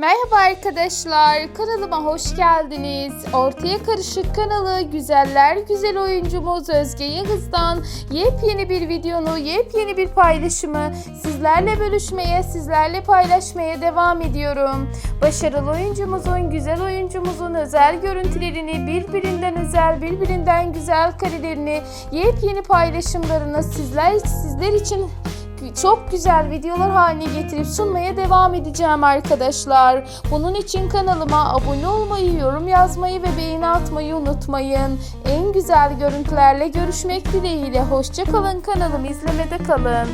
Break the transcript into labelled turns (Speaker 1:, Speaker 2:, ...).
Speaker 1: Merhaba arkadaşlar, kanalıma hoş geldiniz. Ortaya Karışık kanalı güzeller güzel oyuncumuz Özge Yağız'dan yepyeni bir videonu, yepyeni bir paylaşımı sizlerle bölüşmeye, sizlerle paylaşmaya devam ediyorum. Başarılı oyuncumuzun, güzel oyuncumuzun özel görüntülerini, birbirinden özel, birbirinden güzel karelerini, yepyeni paylaşımlarını sizler sizler için çok güzel videolar haline getirip sunmaya devam edeceğim arkadaşlar. Bunun için kanalıma abone olmayı, yorum yazmayı ve beğeni atmayı unutmayın. En güzel görüntülerle görüşmek dileğiyle. Hoşçakalın kanalımı izlemede kalın.